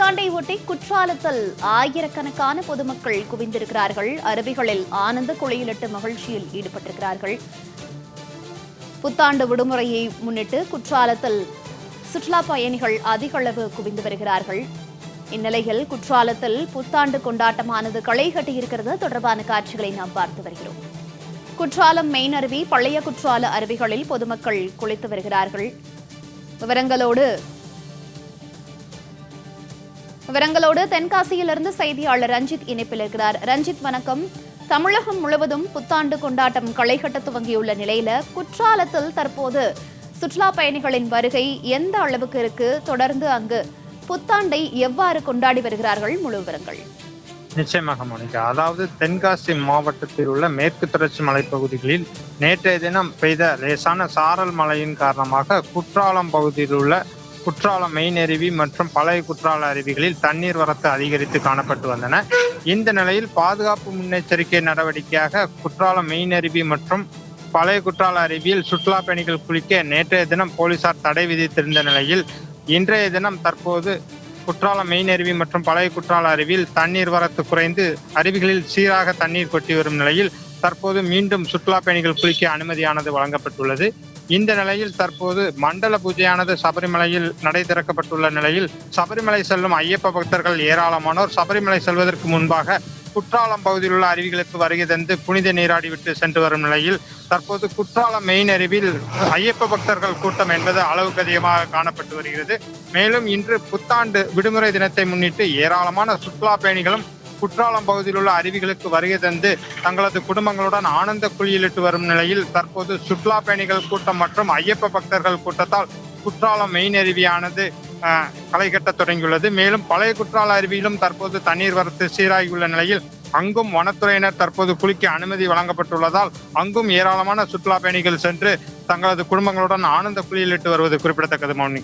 புத்தாண்டை ஒட்டி குற்றாலத்தில் ஆயிரக்கணக்கான பொதுமக்கள் குவிந்திருக்கிறார்கள். அருவிகளில் ஆனந்த குளியலிட்டு மகிழ்ச்சியில் ஈடுபட்டிருக்கிறார்கள். புத்தாண்டு விடுமுறையை முன்னிட்டு குற்றாலத்தில் சுற்றுலா பயணிகள் அதிக அளவு குவிந்து வருகிறார்கள். இந்நிலையில் குற்றாலத்தில் புத்தாண்டு கொண்டாட்டமானது களை கட்டியிருக்கிறது. தொடர்பான காட்சிகளை நாம் பார்த்து வருகிறோம். குற்றாலம் மெயின் அருவி பழைய குற்றால அருவிகளில் பொதுமக்கள் குளித்து வருகிறார்கள். விவரங்களோடு விவரங்களோடு தென்காசியிலிருந்து செய்தியாளர் ரஞ்சித் இணைப்பில் இருக்கிறார். ரஞ்சித் வணக்கம். தமிழகம் முழுவதும் புத்தாண்டு கொண்டாட்டம் களைகட்ட துவங்கியுள்ள நிலையில குற்றாலத்தில் தற்போது சுற்றுலா பயணிகளின் வருகை எந்த அளவுக்கு இருக்கு? தொடர்ந்து அங்கு புத்தாண்டை எவ்வாறு கொண்டாடி வருகிறார்கள்? முழு விவரங்கள். நிச்சயமாக மோனிகா. அதாவது தென்காசி மாவட்டத்தில் உள்ள மேற்கு தொடர்ச்சி மலைப்பகுதிகளில் நேற்றைய தினம் பெய்த லேசான சாரல் மழையின் காரணமாக குற்றாலம் பகுதியில் உள்ள குற்றாலம் மெயின் அருவி மற்றும் பழைய குற்றால அருவிகளில் தண்ணீர் வரத்து அதிகரித்து காணப்பட்டு வந்தன. இந்த நிலையில் பாதுகாப்பு முன்னெச்சரிக்கை நடவடிக்கையாக குற்றாலம் மெயின் அருவி மற்றும் பழைய குற்றால அருவியில் சுற்றுலா பயணிகள் குளிக்க நேற்றைய தினம் போலீசார் தடை விதித்திருந்த நிலையில் இன்றைய தினம் தற்போது குற்றாலம் மெயின் அருவி மற்றும் பழைய குற்றால அருவியில் தண்ணீர் வரத்து குறைந்து அருவிகளில் சீராக தண்ணீர் கொட்டி வரும் நிலையில் தற்போது மீண்டும் சுற்றுலா பயணிகள் குளிக்க அனுமதியானது வழங்கப்பட்டுள்ளது. இந்த நிலையில் தற்போது மண்டல பூஜையானது சபரிமலையில் நடை திறக்கப்பட்டுள்ள நிலையில் சபரிமலை செல்லும் ஐயப்ப பக்தர்கள் ஏராளமானோர் சபரிமலை செல்வதற்கு முன்பாக குற்றாலம் பகுதியில் உள்ள அருவிகளுக்கு வருகை தந்து புனித நீராடி விட்டு சென்று வரும் நிலையில் தற்போது குற்றாலம் மெயின் அருவியில் ஐயப்ப பக்தர்கள் கூட்டம் என்பது அளவுக்கு அதிகமாக காணப்பட்டு வருகிறது. மேலும் இன்று புத்தாண்டு விடுமுறை தினத்தை முன்னிட்டு ஏராளமான சுற்றுலா பயணிகளும் குற்றாலம் பகுதியில் உள்ள அருவிகளுக்கு வருகை தந்து தங்களது குடும்பங்களுடன் ஆனந்த குளியலிட்டு வரும் நிலையில் தற்போது சுற்றுலா பயணிகள் கூட்டம் மற்றும் ஐயப்ப பக்தர்கள் கூட்டத்தால் குற்றாலம் மெயின் அருவியானது அஹ், களை கட்ட தொடங்கியுள்ளது. மேலும் பழைய குற்றால அருவியிலும் தற்போது தண்ணீர் வரத்து சீராகியுள்ள நிலையில் அங்கும் வனத்துறையினர் தற்போது குளிக்க அனுமதி வழங்கப்பட்டுள்ளதால் அங்கும் ஏராளமான சுற்றுலா பயணிகள் சென்று தங்களது குடும்பங்களுடன் ஆனந்த குளியலிட்டு வருவது குறிப்பிடத்தக்கது மௌனி.